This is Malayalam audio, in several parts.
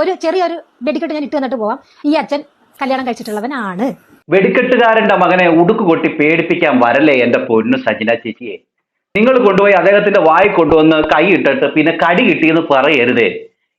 ഒരു ചെറിയൊരു വെടിക്കെട്ട് ഞാൻ ഇട്ട് തന്നിട്ട് പോവാം. ഈ അച്ഛൻ കല്യാണം കഴിച്ചിട്ടുള്ളവനാണ്. വെടിക്കെട്ടുകാരന്റെ മകനെ ഉടുക്ക് കൊട്ടി പേടിപ്പിക്കാൻ വരല്ലേ എന്റെ പൊന്നു സജിന ചേച്ചിയെ? നിങ്ങൾ കൊണ്ടുപോയി അദ്ദേഹത്തിന്റെ വായി കൊണ്ടുവന്ന് കൈ ഇട്ടിട്ട് പിന്നെ കടി കിട്ടിയെന്ന് പറയരുതേ.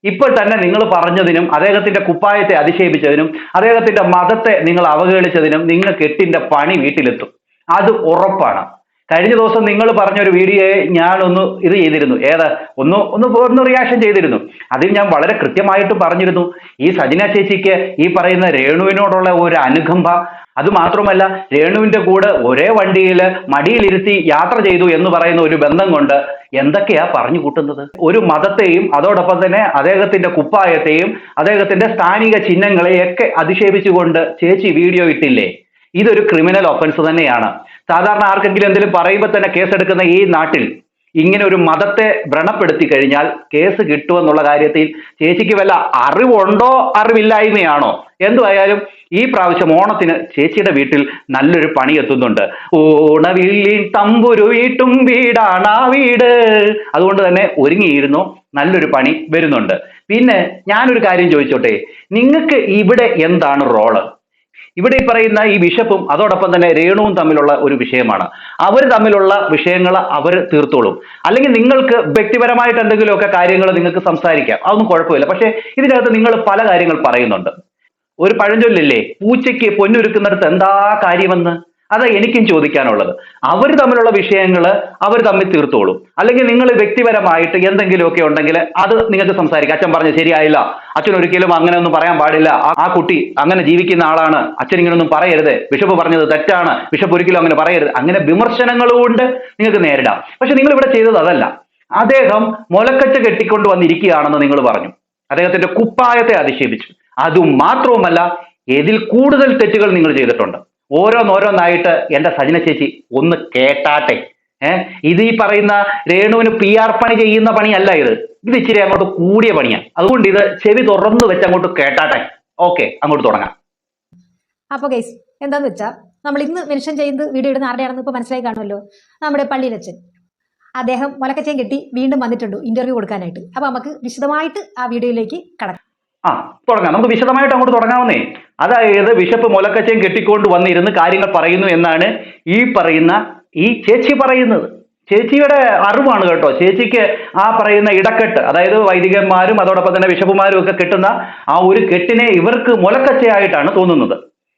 ഇപ്പോൾ തന്നെ നിങ്ങൾ പറഞ്ഞതിനും അദ്ദേഹത്തിന്റെ കുപ്പായത്തെ അധിക്ഷേപിച്ചതിനും അദ്ദേഹത്തിന്റെ മതത്തെ നിങ്ങൾ അവഗണിച്ചതിനും നിങ്ങൾ കെട്ടിന്റെ പണി വീട്ടിലെത്തും. അത് ഉറപ്പാണ്. കഴിഞ്ഞ ദിവസം നിങ്ങൾ പറഞ്ഞ ഒരു വീഡിയോയെ ഞാൻ ഒന്ന് ഇത് ചെയ്തിരുന്നു. ഏത്? ഒന്ന് ഒന്ന് ഒന്ന് റിയാക്ഷൻ ചെയ്തിരുന്നു. അതിൽ ഞാൻ വളരെ കൃത്യമായിട്ട് പറഞ്ഞിരുന്നു. ഈ സജിന ചേച്ചിക്ക് ഈ പറയുന്ന രേണുവിനോടുള്ള ഒരു അനുകമ്പ. അത് മാത്രമല്ല രേണുവിന്റെ കൂടെ ഒരേ വണ്ടിയിൽ മടിയിലിരുത്തി യാത്ര ചെയ്തു എന്ന് പറയുന്ന ഒരു ബന്ധം കൊണ്ട് എന്തൊക്കെയാ പറഞ്ഞു കൂട്ടുന്നത്? ഒരു മതത്തെയും അതോടൊപ്പം തന്നെ അദ്ദേഹത്തിന്റെ കുപ്പായത്തെയും അദ്ദേഹത്തിന്റെ സ്ഥാനിക ചിഹ്നങ്ങളെയൊക്കെ അധിക്ഷേപിച്ചുകൊണ്ട് ചേച്ചി വീഡിയോ ഇട്ടില്ലേ? ഇതൊരു ക്രിമിനൽ ഒഫൻസ് തന്നെയാണ്. സാധാരണ ആർക്കെങ്കിലും എന്തെങ്കിലും പറയുമ്പോൾ തന്നെ കേസെടുക്കുന്ന ഈ നാട്ടിൽ ഇങ്ങനെ ഒരു മതത്തെ വ്രണപ്പെടുത്തി കഴിഞ്ഞാൽ കേസ് കിട്ടുമെന്നുള്ള കാര്യത്തിൽ ചേച്ചിക്ക് വല്ല അറിവുണ്ടോ അറിവില്ലായ്മയാണോ? എന്തുമായാലും ഈ പ്രാവശ്യം ഓണത്തിന് ചേച്ചിയുടെ വീട്ടിൽ നല്ലൊരു പണി എത്തുന്നുണ്ട്. ഓണവില്ലിൻ തമ്പുരു വീട്ടും വീടാണ് ആ വീട്. അതുകൊണ്ട് തന്നെ ഒരുങ്ങിയിരുന്നു നല്ലൊരു പണി വരുന്നുണ്ട്. പിന്നെ ഞാനൊരു കാര്യം ചോദിച്ചോട്ടെ നിങ്ങൾക്ക് ഇവിടെ എന്താണ് റോൾ? ഇവിടെ ഈ പറയുന്ന ഈ ബിഷപ്പും അതോടൊപ്പം തന്നെ രേണുവും തമ്മിലുള്ള ഒരു വിഷയമാണ്. അവർ തമ്മിലുള്ള വിഷയങ്ങൾ അവർ തീർത്തോളും. അല്ലെങ്കിൽ നിങ്ങൾക്ക് വ്യക്തിപരമായിട്ട് എന്തെങ്കിലുമൊക്കെ കാര്യങ്ങൾ നിങ്ങൾക്ക് സംസാരിക്കാം. അതൊന്നും കുഴപ്പമില്ല. പക്ഷേ ഇതിനകത്ത് നിങ്ങൾ പല കാര്യങ്ങൾ പറയുന്നുണ്ട്. ഒരു പഴഞ്ചൊല്ലില്ലേ? പൂച്ചയ്ക്ക് പൊന്നൊരുക്കുന്നിടത്ത് എന്താ കാര്യമെന്ന്? അതാ എനിക്കും ചോദിക്കാനുള്ളത്. അവർ തമ്മിലുള്ള വിഷയങ്ങൾ അവർ തമ്മിൽ തീർത്തോളും. അല്ലെങ്കിൽ നിങ്ങൾ വ്യക്തിപരമായിട്ട് എന്തെങ്കിലുമൊക്കെ ഉണ്ടെങ്കിൽ അത് നിങ്ങൾക്ക് സംസാരിക്കാം. അച്ഛൻ പറഞ്ഞു ശരിയായില്ല. അച്ഛൻ ഒരിക്കലും അങ്ങനെ ഒന്നും പറയാൻ പാടില്ല. ആ- കുട്ടി അങ്ങനെ ജീവിക്കുന്ന ആളാണ്. അച്ഛൻ ഇങ്ങനൊന്നും പറയരുത്. ബിഷപ്പ് പറഞ്ഞത് തെറ്റാണ്. ബിഷപ്പ് ഒരിക്കലും അങ്ങനെ പറയരുത്. അങ്ങനെ വിമർശനങ്ങളും ഉണ്ട്. നിങ്ങൾക്ക് നേരിടാം. പക്ഷെ നിങ്ങൾ ഇവിടെ ചെയ്തത് അതല്ല. അദ്ദേഹം മുലക്കച്ച കെട്ടിക്കൊണ്ട് വന്നിരിക്കുകയാണെന്ന് നിങ്ങൾ പറഞ്ഞു. അദ്ദേഹത്തിന്റെ കുപ്പായത്തെ അധിക്ഷേപിച്ചു അതും മാത്രവുമല്ല ഏതിൽ കൂടുതൽ തെറ്റുകൾ നിങ്ങൾ ചെയ്തിട്ടുണ്ട്. ഓരോന്നോരോന്നായിട്ട് എന്റെ സജന ചേച്ചി ഒന്ന് കേട്ടാട്ടെ. ഏഹ് ഇത് ഈ പറയുന്ന രേണുവിന് പി ആർ പണി ചെയ്യുന്ന പണിയല്ല ഇത്. ഇത് ഇച്ചിരി അങ്ങോട്ട് കൂടിയ പണിയാണ് അതുകൊണ്ട് ഇത് ചെവി തുറന്നു വെച്ച് അങ്ങോട്ട് കേട്ടാട്ടെ. ഓക്കെ അങ്ങോട്ട് തുടങ്ങാം. അപ്പൊ ഗൈസ് എന്താന്ന് വെച്ചാ നമ്മൾ ഇന്ന് മെൻഷൻ ചെയ്ത് വീഡിയോ ഇടുന്ന ആരുടെയാണെന്ന് ഇപ്പൊ മനസ്സിലായി കാണുമല്ലോ? നമ്മുടെ പള്ളിയിലച്ഛൻ. അദ്ദേഹം മുലക്കച്ചയും കെട്ടി വീണ്ടും വന്നിട്ടുണ്ട് ഇന്റർവ്യൂ കൊടുക്കാനായിട്ട്. അപ്പൊ നമുക്ക് വിശദമായിട്ട് ആ വീഡിയോയിലേക്ക് കടക്കാം. ആ തുടങ്ങാം. നമുക്ക് വിശദമായിട്ട് അങ്ങോട്ട് തുടങ്ങാവുന്നേ. അതായത് ബിഷപ്പ് മുലക്കച്ചയും കെട്ടിക്കൊണ്ട് വന്നിരുന്ന് കാര്യങ്ങൾ പറയുന്നു എന്നാണ് ഈ പറയുന്ന ഈ ചേച്ചി പറയുന്നത്. ചേച്ചിയുടെ അറിവാണ് കേട്ടോ. ചേച്ചിക്ക് ആ പറയുന്ന ഇടക്കെട്ട് അതായത് വൈദികന്മാരും അതോടൊപ്പം തന്നെ ബിഷപ്പുമാരും ഒക്കെ കെട്ടുന്ന ആ ഒരു കെട്ടിനെ ഇവർക്ക് മുലക്കച്ചയായിട്ടാണ് തോന്നുന്നത്.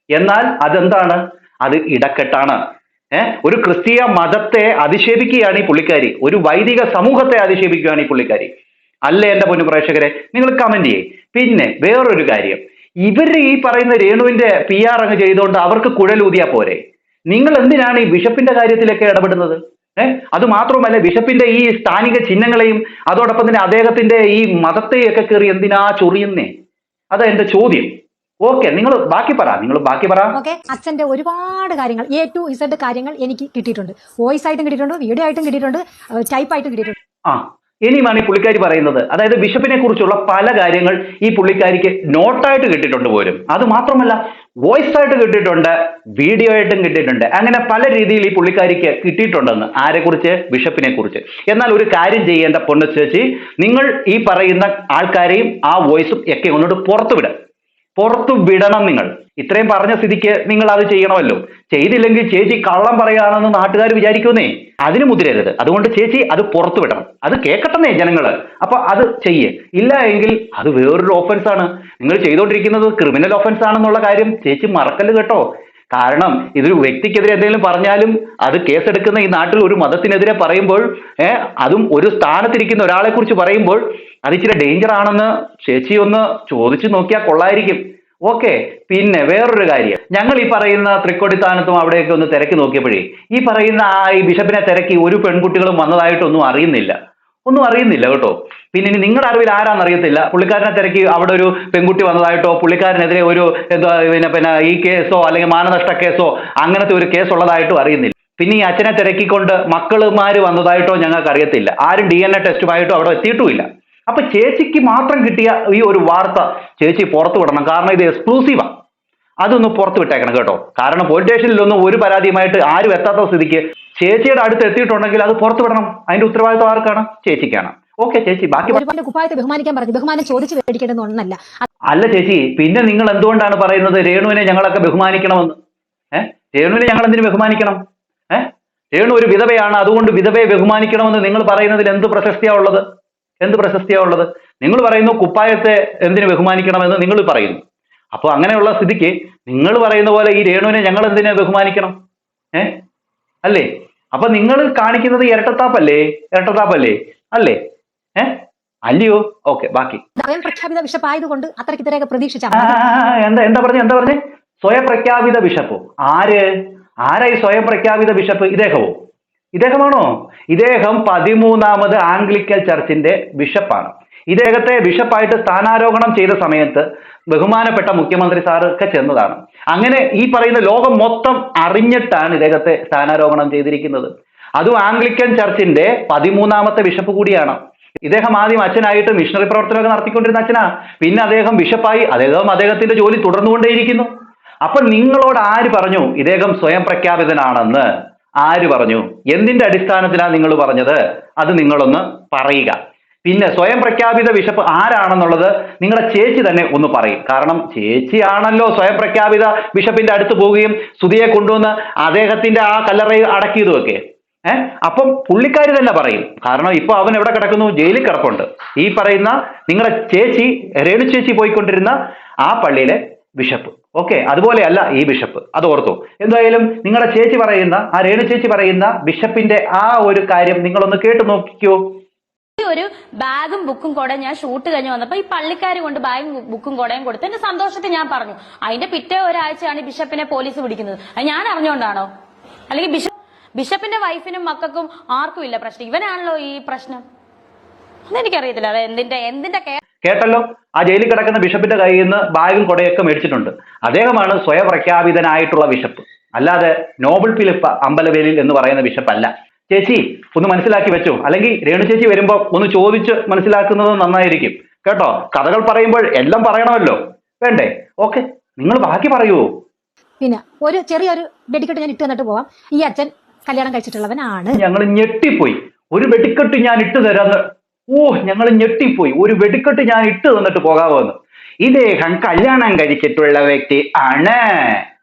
എന്നാൽ അതെന്താണ്? അത് ഇടക്കെട്ടാണ്. ഒരു ക്രിസ്തീയ മതത്തെ അധിക്ഷേപിക്കുകയാണ് ഈ പുള്ളിക്കാരി. ഒരു വൈദിക സമൂഹത്തെ അധിക്ഷേപിക്കുകയാണ് ഈ പുള്ളിക്കാരി. അല്ലേ എന്റെ പൊന്നു പ്രേക്ഷകരെ? നിങ്ങൾ കമന്റ് ചെയ്യേ. പിന്നെ വേറൊരു കാര്യം. ഇവർ ഈ പറയുന്ന രേണുവിന്റെ പി ആർ അങ്ങ് ചെയ്തുകൊണ്ട് അവർക്ക് കുഴലൂതിയാ പോരെ. നിങ്ങൾ എന്തിനാണ് ഈ ബിഷപ്പിന്റെ കാര്യത്തിലൊക്കെ ഇടപെടുന്നത്? ഏഹ് അത് മാത്രമല്ല ബിഷപ്പിന്റെ ഈ സ്ഥാനിക ചിഹ്നങ്ങളെയും അതോടൊപ്പം തന്നെ അദ്ദേഹത്തിന്റെ ഈ മതത്തെയൊക്കെ കയറി എന്തിനാ ചൊറിയുന്നേ? അതാ എന്റെ ചോദ്യം. ഓക്കെ നിങ്ങൾ ബാക്കി പറ നിങ്ങൾ ബാക്കി പറ. ഓക്കെ അച്ഛന്റെ ഒരുപാട് കാര്യങ്ങൾ എ ടു ഇസഡ് കാര്യങ്ങൾ എനിക്ക് കിട്ടിയിട്ടുണ്ട്. വോയിസ് ആയിട്ടും കിട്ടിയിട്ടുണ്ട് വീഡിയോ ആയിട്ടും കിട്ടിയിട്ടുണ്ട് ടൈപ്പ് ആയിട്ടും കിട്ടിയിട്ടുണ്ട്. ആ ഇനിയുമാണ് ഈ പുള്ളിക്കാരി പറയുന്നത്. അതായത് ബിഷപ്പിനെ കുറിച്ചുള്ള പല കാര്യങ്ങൾ ഈ പുള്ളിക്കാരിക്ക് നോട്ടായിട്ട് കിട്ടിയിട്ടുണ്ട് പോലും. അത് മാത്രമല്ല വോയിസ് ആയിട്ട് കിട്ടിയിട്ടുണ്ട് വീഡിയോ ആയിട്ടും കിട്ടിയിട്ടുണ്ട്. അങ്ങനെ പല രീതിയിൽ ഈ പുള്ളിക്കാരിക്ക് കിട്ടിയിട്ടുണ്ടെന്ന് ആരെക്കുറിച്ച്? ബിഷപ്പിനെ കുറിച്ച്. എന്നാൽ ഒരു കാര്യം ചെയ്യേണ്ട പൊണ്ണു ചേച്ചി നിങ്ങൾ ഈ പറയുന്ന ആൾക്കാരെയും ആ വോയിസും ഒക്കെ ഒന്നുകൂടെ പുറത്തു വിടുക പുറത്തു വിടണം നിങ്ങൾ. ഇത്രയും പറഞ്ഞ സ്ഥിതിക്ക് നിങ്ങൾ അത് ചെയ്യണമല്ലോ. ചെയ്തില്ലെങ്കിൽ ചേച്ചി കള്ളം പറയുകയാണെന്ന് നാട്ടുകാർ വിചാരിക്കുന്നേ അതിന് മുതിരരുത്. അതുകൊണ്ട് ചേച്ചി അത് പുറത്തു വിടണം. അത് കേൾക്കട്ടെന്നേ ജനങ്ങൾ. അപ്പൊ അത് ചെയ്യേ. ഇല്ല എങ്കിൽ അത് വേറൊരു ഓഫൻസ് ആണ്. നിങ്ങൾ ചെയ്തുകൊണ്ടിരിക്കുന്നത് ക്രിമിനൽ ഓഫൻസ് ആണെന്നുള്ള കാര്യം ചേച്ചി മറക്കല്ല് കേട്ടോ. കാരണം ഇതൊരു വ്യക്തിക്കെതിരെ എന്തെങ്കിലും പറഞ്ഞാലും അത് കേസെടുക്കുന്ന ഈ നാട്ടിൽ ഒരു മതത്തിനെതിരെ പറയുമ്പോൾ അതും ഒരു സ്ഥാനത്തിരിക്കുന്ന ഒരാളെ കുറിച്ച് പറയുമ്പോൾ അത് ഇച്ചിരി ഡേഞ്ചർ ആണെന്ന് ചേച്ചി ഒന്ന് ചോദിച്ചു നോക്കിയാൽ കൊള്ളായിരിക്കും. ഓക്കെ പിന്നെ വേറൊരു കാര്യം. ഞങ്ങൾ ഈ പറയുന്ന തൃക്കൊടിത്താനത്തും അവിടെയൊക്കെ ഒന്ന് തിരക്കി നോക്കിയപ്പോഴേ ഈ പറയുന്ന ആ ഈ ബിഷപ്പിനെ തിരക്കി ഒരു പെൺകുട്ടികളും വന്നതായിട്ടൊന്നും അറിയുന്നില്ല. ഒന്നും അറിയുന്നില്ല കേട്ടോ. പിന്നെ ഇനി നിങ്ങളുടെ അറിവിൽ ആരാന്ന് അറിയത്തില്ല. പുള്ളിക്കാരനെ തിരക്കി അവിടെ ഒരു പെൺകുട്ടി വന്നതായിട്ടോ പുള്ളിക്കാരനെതിരെ ഒരു എന്താ പിന്നെ പിന്നെ ഈ കേസോ അല്ലെങ്കിൽ മാനനഷ്ട കേസോ അങ്ങനത്തെ ഒരു കേസ് ഉള്ളതായിട്ടോ അറിയുന്നില്ല. പിന്നെ ഈ അച്ഛനെ തിരക്കിക്കൊണ്ട് മക്കളുമാര് വന്നതായിട്ടോ ഞങ്ങൾക്ക് അറിയത്തില്ല. ആരും ഡി എൻ എ ടെസ്റ്റുമായിട്ടോ അവിടെ എത്തിയിട്ടുമില്ല. അപ്പൊ ചേച്ചിക്ക് മാത്രം കിട്ടിയ ഈ ഒരു വാർത്ത ചേച്ചി പുറത്തു വിടണം. കാരണം ഇത് എക്സ്ക്ലൂസീവാണ് അതൊന്ന് പുറത്തു വിട്ടേക്കണം കേട്ടോ. കാരണം പോലീസ് സ്റ്റേഷനിലൊന്നും ഒരു പരാതിയുമായിട്ട് ആരും എത്താത്ത സ്ഥിതിക്ക് ചേച്ചിയുടെ അടുത്ത് എത്തിയിട്ടുണ്ടെങ്കിൽ അത് പുറത്തു വിടണം. അതിന്റെ ഉത്തരവാദിത്വം ആർക്കാണ്? ചേച്ചിക്കാണ്. ഓക്കെ ചേച്ചി ബാക്കി കുപ്പായത്തെ ബഹുമാനിക്കാൻ പറഞ്ഞു. ബഹുമാനം ചോദിച്ചു മേടിക്കേണ്ടുന്ന ഒന്നല്ല. അല്ല ചേച്ചി പിന്നെ നിങ്ങൾ എന്തുകൊണ്ടാണ് പറയുന്നത് രേണുവിനെ ഞങ്ങളൊക്കെ ബഹുമാനിക്കണമെന്ന്? ഏഹ് രേണുവിനെ ഞങ്ങൾ എന്തിനു ബഹുമാനിക്കണം? ഏഹ് രേണു ഒരു വിധവയാണ് അതുകൊണ്ട് വിധവയെ ബഹുമാനിക്കണമെന്ന് നിങ്ങൾ പറയുന്നതിൽ എന്ത് പ്രശസ്തിയാ ഉള്ളത്? എന്ത് പ്രശസ്തിയാ ഉള്ളത്? നിങ്ങൾ പറയുന്നു കുപ്പായത്തെ എന്തിനു ബഹുമാനിക്കണമെന്ന് നിങ്ങൾ പറയുന്നു. അപ്പോൾ അങ്ങനെയുള്ള സ്ഥിതിക്ക് നിങ്ങൾ പറയുന്ന പോലെ ഈ രേണുവിനെ ഞങ്ങൾ എന്തിനെ ബഹുമാനിക്കണം? ഏഹ് അല്ലേ? അപ്പൊ നിങ്ങൾ കാണിക്കുന്നത് ഇരട്ടത്താപ്പല്ലേ? ഇരട്ടത്താപ്പല്ലേ? അല്ലേ? ഏ? അല്ലയോ? ഓക്കെ ബാക്കി. സ്വയം പ്രഖ്യാപിത വിഷപ്പായതുകൊണ്ട് അത്രയ്ക്ക് ഇത്രയൊക്കെ ആ, എന്താ എന്താ പറഞ്ഞു എന്താ പറഞ്ഞേ? സ്വയം പ്രഖ്യാപിത ബിഷപ്പോ ആര് ആരായി സ്വയം പ്രഖ്യാപിത ബിഷപ്പ് ഇദ്ദേഹമോ ഇദ്ദേഹമാണോ? ഇദ്ദേഹം പതിമൂന്നാമത് ആംഗ്ലിക്കൽ ചർച്ചിന്റെ ബിഷപ്പാണ് ഇദ്ദേഹത്തെ ബിഷപ്പായിട്ട് സ്ഥാനാരോഹണം ചെയ്ത സമയത്ത് ബഹുമാനപ്പെട്ട മുഖ്യമന്ത്രി സാറൊക്കെ ചെന്നതാണ്. അങ്ങനെ ഈ പറയുന്ന ലോകം മൊത്തം അറിഞ്ഞിട്ടാണ് ഇദ്ദേഹത്തെ സ്ഥാനാരോഹണം ചെയ്തിരിക്കുന്നത്. അതും ആംഗ്ലിക്കൻ ചർച്ചിന്റെ പതിമൂന്നാമത്തെ ബിഷപ്പ് കൂടിയാണ്. ഇദ്ദേഹം ആദ്യം അച്ഛനായിട്ട് മിഷണറി പ്രവർത്തനമൊക്കെ നടത്തിക്കൊണ്ടിരുന്ന അച്ഛനാ. പിന്നെ അദ്ദേഹം ബിഷപ്പായി അദ്ദേഹം അദ്ദേഹത്തിന്റെ ജോലി തുടർന്നുകൊണ്ടേയിരിക്കുന്നു. അപ്പൊ നിങ്ങളോട് ആര് പറഞ്ഞു ഇദ്ദേഹം സ്വയം പ്രഖ്യാപിതനാണെന്ന്? ആര് പറഞ്ഞു? എന്തിന്റെ അടിസ്ഥാനത്തിലാണ് നിങ്ങൾ പറഞ്ഞത്? അത് നിങ്ങളൊന്ന് പറയുക. പിന്നെ സ്വയം പ്രഖ്യാപിത ബിഷപ്പ് ആരാണെന്നുള്ളത് നിങ്ങളുടെ ചേച്ചി തന്നെ ഒന്ന് പറയും. കാരണം ചേച്ചിയാണല്ലോ സ്വയം പ്രഖ്യാപിത ബിഷപ്പിന്റെ അടുത്ത് പോവുകയും സുധിയെ കൊണ്ടുവന്ന് അദ്ദേഹത്തിന്റെ ആ കല്ലറയിൽ അടക്കിയതുമൊക്കെ. ഏഹ് അപ്പം പുള്ളിക്കാരി തന്നെ പറയും. കാരണം ഇപ്പൊ അവൻ എവിടെ കിടക്കുന്നു? ജയിലിൽ കിടപ്പുണ്ട്. ഈ പറയുന്ന നിങ്ങളുടെ ചേച്ചി രേണു ചേച്ചി പോയിക്കൊണ്ടിരുന്ന ആ പള്ളിയിലെ ബിഷപ്പ്. ഓക്കെ അതുപോലെയല്ല ഈ ബിഷപ്പ്. അത് ഓർത്തു. എന്തായാലും നിങ്ങളുടെ ചേച്ചി പറയുന്ന ആ രേണു ചേച്ചി പറയുന്ന ബിഷപ്പിന്റെ ആ ഒരു കാര്യം നിങ്ങളൊന്ന് കേട്ടു നോക്കിക്കോ. ഒരു ബാഗും ബുക്കും കൂടെ ഞാൻ ഷൂട്ട് കഴിഞ്ഞ് വന്നപ്പോ ഈ പള്ളിക്കാർ കൊണ്ട് ബാഗും ബുക്കും കൂടെയും കൊടുത്ത് എന്റെ സന്തോഷത്തിൽ ഞാൻ പറഞ്ഞു. അതിന്റെ പിറ്റേ ഒരാഴ്ചയാണ് ബിഷപ്പിനെ പോലീസ് പിടിക്കുന്നത്. അത് ഞാൻ അറിഞ്ഞുകൊണ്ടാണോ അല്ലെങ്കിൽ ബിഷപ്പ് ബിഷപ്പിന്റെ വൈഫിനും മക്കൾക്കും ആർക്കും ഇല്ല പ്രശ്നം? ഇവനാണല്ലോ ഈ പ്രശ്നം. അതെനിക്കറിയത്തില്ല. അത് എന്തിന്റെ എന്തിന്റെ കേട്ടല്ലോ? ആ ജയിലിൽ കിടക്കുന്ന ബിഷപ്പിന്റെ കയ്യിൽ നിന്ന് ബാഗും കൊടയൊക്കെ മേടിച്ചിട്ടുണ്ട്. അദ്ദേഹമാണ് സ്വയം പ്രഖ്യാപിതനായിട്ടുള്ള ബിഷപ്പ്. അല്ലാതെ നോബിൾ ഫിലിപ്പ് അമ്പലവേലിൽ എന്ന് പറയുന്ന ബിഷപ്പ് അല്ല ചേച്ചി ഒന്ന് മനസ്സിലാക്കി വെച്ചോ. അല്ലെങ്കിൽ രേണു ചേച്ചി വരുമ്പോൾ ഒന്ന് ചോദിച്ച് മനസ്സിലാക്കുന്നത് നന്നായിരിക്കും. കേട്ടോ? കഥകൾ പറയുമ്പോൾ എല്ലാം പറയണമല്ലോ. വേണ്ടേ? ഓക്കെ. നിങ്ങൾ ബാക്കി പറയൂ. പിന്നെ ഒരു ചെറിയൊരു വെടിക്കെട്ട് ഞാൻ ഇട്ട് തന്നിട്ട് പോവാം. ഈ അച്ഛൻ കല്യാണം കഴിച്ചിട്ടുള്ളവനാണ്. ഞങ്ങൾ ഞെട്ടിപ്പോയി. ഒരു വെടിക്കെട്ട് ഞാൻ ഇട്ട് തരാന്ന്. ഓ ഞങ്ങൾ ഞെട്ടിപ്പോയി. ഒരു വെടിക്കെട്ട് ഞാൻ ഇട്ട് തന്നിട്ട് പോകാവോന്ന്. ഇദ്ദേഹം കല്യാണം കഴിച്ചിട്ടുള്ള വ്യക്തി ആണ്.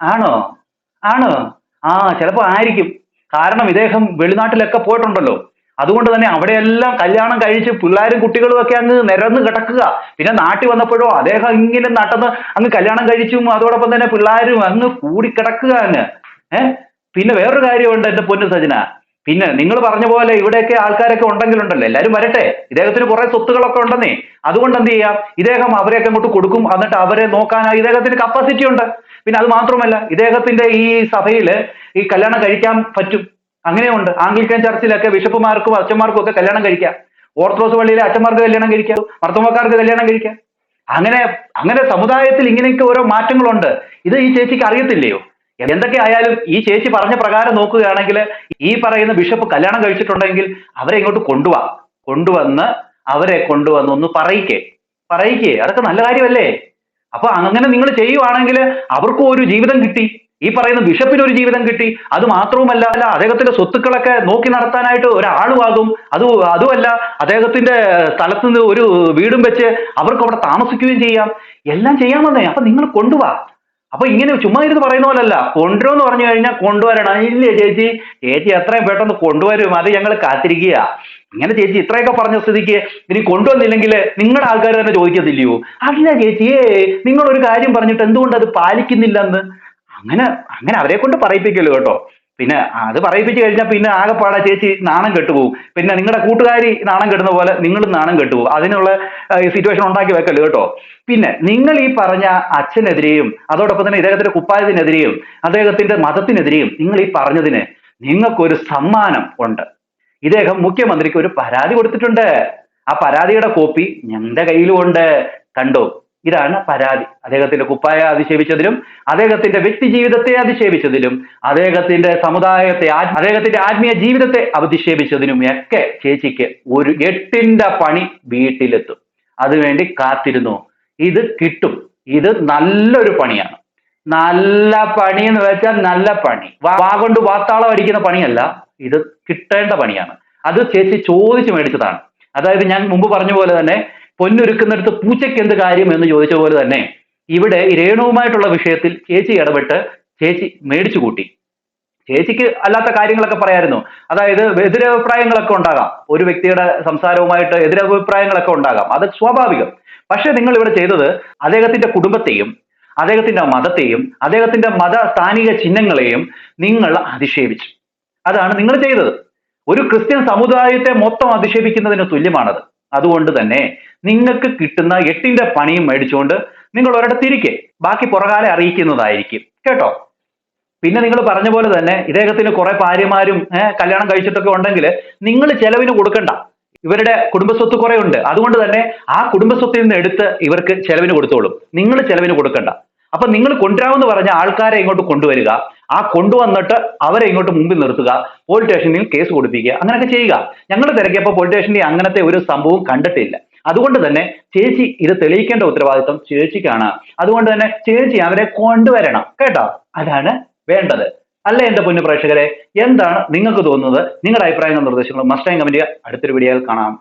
ആണോ? ആണോ? ആ ചിലപ്പോ ആയിരിക്കും. കാരണം ഇദ്ദേഹം വെളിനാട്ടിലൊക്കെ പോയിട്ടുണ്ടല്ലോ. അതുകൊണ്ട് തന്നെ അവിടെയെല്ലാം കല്യാണം കഴിച്ച് പിള്ളേരും കുട്ടികളും ഒക്കെ അങ്ങ് നിരന്ന് കിടക്കുക. പിന്നെ നാട്ടിൽ വന്നപ്പോഴോ അദ്ദേഹം ഇങ്ങനെ നടന്ന് അങ്ങ് കല്യാണം കഴിച്ചും അതോടൊപ്പം തന്നെ പിള്ളേരും അങ്ങ് കൂടിക്കിടക്കുക അങ്ങ്. ഏഹ് പിന്നെ വേറൊരു കാര്യമുണ്ട് എന്റെ പൊന്നു സജന പിന്നെ നിങ്ങൾ പറഞ്ഞ പോലെ ഇവിടെയൊക്കെ ആൾക്കാരൊക്കെ ഉണ്ടെങ്കിലുണ്ടല്ലോ. എല്ലാവരും വരട്ടെ. ഇദ്ദേഹത്തിന് കുറെ സ്വത്തുകളൊക്കെ ഉണ്ടെന്നേ. അതുകൊണ്ട് എന്ത് ചെയ്യാം? ഇദ്ദേഹം അവരെയൊക്കെ അങ്ങോട്ട് കൊടുക്കും. എന്നിട്ട് അവരെ നോക്കാൻ ഇദ്ദേഹത്തിന് കപ്പാസിറ്റി ഉണ്ട്. പിന്നെ അത് മാത്രമല്ല ഇദ്ദേഹത്തിന്റെ ഈ സഭയിൽ ഈ കല്യാണം കഴിക്കാൻ പറ്റും. അങ്ങനെയുണ്ട്. ആംഗ്ലിക്കൻ ചർച്ചിലൊക്കെ ബിഷപ്പുമാർക്കും അച്ഛന്മാർക്കും ഒക്കെ കല്യാണം കഴിക്കാം. ഓർത്തഡോക്സ് പള്ളിയിലെ അച്ഛന്മാർക്ക് കല്യാണം കഴിക്കാം. മർത്തമക്കാർക്ക് കല്യാണം കഴിക്കാം. അങ്ങനെ അങ്ങനെ സമുദായത്തിൽ ഇങ്ങനെയൊക്കെ ഓരോ മാറ്റങ്ങളുണ്ട്. ഇത് ഈ ചേച്ചിക്ക് അറിയത്തില്ലയോ? എന്തൊക്കെ ആയാലും ഈ ചേച്ചി പറഞ്ഞ പ്രകാരം നോക്കുകയാണെങ്കിൽ ഈ പറയുന്ന ബിഷപ്പ് കല്യാണം കഴിച്ചിട്ടുണ്ടെങ്കിൽ അവരെ ഇങ്ങോട്ട് കൊണ്ടുവാ. കൊണ്ടുവന്ന് അവരെ കൊണ്ടുവന്ന് ഒന്ന് പറയിക്കേ. പറയിക്കേ. അതൊക്കെ നല്ല കാര്യമല്ലേ? അപ്പൊ അങ്ങനെ നിങ്ങൾ ചെയ്യുവാണെങ്കിൽ അവർക്കും ഒരു ജീവിതം കിട്ടി. ഈ പറയുന്ന ബിഷപ്പിന് ഒരു ജീവിതം കിട്ടി അത് മാത്രവുമല്ല അല്ല അദ്ദേഹത്തിന്റെ സ്വത്തുക്കളൊക്കെ നോക്കി നടത്താനായിട്ട് ഒരാളുമാകും. അത് അതുമല്ല അദ്ദേഹത്തിന്റെ സ്ഥലത്ത് നിന്ന് ഒരു വീടും വെച്ച് അവർക്ക് അവിടെ താമസിക്കുകയും ചെയ്യാം. എല്ലാം ചെയ്യാമെന്നേ അപ്പൊ നിങ്ങൾ കൊണ്ടുപോവാ അപ്പൊ ഇങ്ങനെ ചുമ്മാ ഇരുന്ന് പറയുന്ന പോലല്ല. കൊണ്ടുവരുമെന്ന് പറഞ്ഞു കഴിഞ്ഞാൽ കൊണ്ടുവരണം. ഇല്ല ചേച്ചി? ചേച്ചി എത്രയും പെട്ടെന്ന് കൊണ്ടുവരും. അത് ഞങ്ങൾ കാത്തിരിക്കുക ഇങ്ങനെ ചേച്ചി ഇത്രയൊക്കെ പറഞ്ഞ സ്ഥിതിക്ക് ഇനി കൊണ്ടുവന്നില്ലെങ്കിൽ നിങ്ങളുടെ ആൾക്കാർ തന്നെ ചോദിക്കത്തില്ലയോ? അല്ല ചേച്ചിയേ നിങ്ങൾ ഒരു കാര്യം പറഞ്ഞിട്ട് എന്തുകൊണ്ട് അത് പാലിക്കുന്നില്ലെന്ന്? അങ്ങനെ അങ്ങനെ അവരെ കൊണ്ട് പറയിപ്പിക്കല്ലോ കേട്ടോ. പിന്നെ അത് പറയിപ്പിച്ച് കഴിഞ്ഞാൽ പിന്നെ ആകെപ്പാടെ ചേച്ചി നാണം കെട്ടുപോകും. പിന്നെ നിങ്ങളുടെ കൂട്ടുകാരി നാണം കെട്ടുന്ന പോലെ നിങ്ങളും നാണം കെട്ടുപോകും. അതിനുള്ള സിറ്റുവേഷൻ ഉണ്ടാക്കി വെക്കല്ലോ കേട്ടോ. പിന്നെ നിങ്ങൾ ഈ പറഞ്ഞ അച്ഛനെതിരെയും അതോടൊപ്പം തന്നെ ഇദ്ദേഹത്തിന്റെ കുപ്പായത്തിനെതിരെയും അദ്ദേഹത്തിന്റെ മതത്തിനെതിരെയും നിങ്ങൾ ഈ പറഞ്ഞതിന് നിങ്ങൾക്കൊരു സമ്മാനം ഉണ്ട്. ഇദ്ദേഹം മുഖ്യമന്ത്രിക്ക് ഒരു പരാതി കൊടുത്തിട്ടുണ്ട്. ആ പരാതിയുടെ കോപ്പി ഞങ്ങളുടെ കയ്യിലും ഉണ്ട്. കണ്ടോ? ഇതാണ് പരാതി. അദ്ദേഹത്തിന്റെ കുപ്പായ അധിക്ഷേപിച്ചതിലും അദ്ദേഹത്തിന്റെ വ്യക്തി ജീവിതത്തെ അധിക്ഷേപിച്ചതിലും അദ്ദേഹത്തിന്റെ സമുദായത്തെ അദ്ദേഹത്തിന്റെ ആത്മീയ ജീവിതത്തെ അധിക്ഷേപിച്ചതിനും ഒക്കെ ചേച്ചിക്ക് ഒരു എട്ടിന്റെ പണി വീട്ടിലെത്തും. അതുവേണ്ടി കാത്തിരുന്നു. ഇത് കിട്ടും. ഇത് നല്ലൊരു പണിയാണ്. നല്ല പണി എന്ന് വെച്ചാൽ നല്ല പണി. വാ കൊണ്ട് വാത്താളം അടിക്കുന്ന പണിയല്ല. ഇത് കിട്ടേണ്ട പണിയാണ്. അത് ചേച്ചി ചോദിച്ചു മേടിച്ചതാണ്. അതായത് ഞാൻ മുമ്പ് പറഞ്ഞ പോലെ തന്നെ പൊന്നൊരുക്കുന്നിടത്ത് പൂച്ചയ്ക്ക് എന്ത് കാര്യം എന്ന് ചോദിച്ച പോലെ തന്നെ ഇവിടെ രേണുവുമായിട്ടുള്ള വിഷയത്തിൽ ചേച്ചി ഇടപെട്ട് ചേച്ചി മേടിച്ചു കൂട്ടി. ചേച്ചിക്ക് അല്ലാത്ത കാര്യങ്ങളൊക്കെ പറയായിരുന്നു. അതായത് എതിരഭിപ്രായങ്ങളൊക്കെ ഉണ്ടാകാം. ഒരു വ്യക്തിയുടെ സംസാരവുമായിട്ട് എതിരഭിപ്രായങ്ങളൊക്കെ ഉണ്ടാകാം. അത് സ്വാഭാവികം. പക്ഷെ നിങ്ങൾ ഇവിടെ ചെയ്തത് അദ്ദേഹത്തിന്റെ കുടുംബത്തെയും അദ്ദേഹത്തിന്റെ മതത്തെയും അദ്ദേഹത്തിന്റെ മത സ്ഥാനിക ചിഹ്നങ്ങളെയും നിങ്ങൾ അധിക്ഷേപിച്ചു. അതാണ് നിങ്ങൾ ചെയ്തത്. ഒരു ക്രിസ്ത്യൻ സമുദായത്തെ മൊത്തം അധിക്ഷേപിക്കുന്നതിന് തുല്യമാണത്. അതുകൊണ്ട് തന്നെ നിങ്ങൾക്ക് കിട്ടുന്ന എട്ടിന്റെ പണിയും മേടിച്ചുകൊണ്ട് നിങ്ങൾ ഒരിടത്തിരിക്കെ ബാക്കി പുറകാലെ അറിയിക്കുന്നതായിരിക്കും. കേട്ടോ? പിന്നെ നിങ്ങൾ പറഞ്ഞ പോലെ തന്നെ ഇദ്ദേഹത്തിന് കുറെ ഭാര്യമാരും കല്യാണം കഴിച്ചിട്ടൊക്കെ ഉണ്ടെങ്കിൽ നിങ്ങൾ ചെലവിന് കൊടുക്കണ്ട. ഇവരുടെ കുടുംബസ്വത്ത് കുറെ ഉണ്ട്. അതുകൊണ്ട് തന്നെ ആ കുടുംബസ്വത്തിൽ നിന്ന് എടുത്ത് ഇവർക്ക് ചെലവിന് കൊടുത്തോളും. നിങ്ങൾ ചെലവിന് കൊടുക്കണ്ട. അപ്പൊ നിങ്ങൾ കൊണ്ടുവരാമെന്ന് പറഞ്ഞ ആൾക്കാരെ ഇങ്ങോട്ട് കൊണ്ടുവരിക. ആ കൊണ്ടുവന്നിട്ട് അവരെ ഇങ്ങോട്ട് മുമ്പിൽ നിർത്തുക. പോലീസ് സ്റ്റേഷനിൽ കേസ് കൊടുപ്പിക്കുക. അങ്ങനെയൊക്കെ ചെയ്യുക. ഞങ്ങൾ തിരക്കിയപ്പോൾ പോലീസ് സ്റ്റേഷനിൽ അങ്ങനത്തെ ഒരു സംഭവം കണ്ടിട്ടില്ല. അതുകൊണ്ട് തന്നെ ചേച്ചി ഇത് തെളിയിക്കേണ്ട ഉത്തരവാദിത്വം ചേച്ചിക്കാണ്. അതുകൊണ്ട് തന്നെ ചേച്ചി അവരെ കൊണ്ടുവരണം. കേട്ടോ? അതാണ് വേണ്ടത്. അല്ലേ എന്റെ പൊന്നു പ്രേക്ഷകരെ? എന്താണ് നിങ്ങൾക്ക് തോന്നുന്നത്? നിങ്ങളുടെ അഭിപ്രായങ്ങളും നിർദ്ദേശങ്ങളും മസ്റ്റായും കമന്റ് ചെയ്യുക. അടുത്തൊരു വീഡിയോയിൽ കാണാം.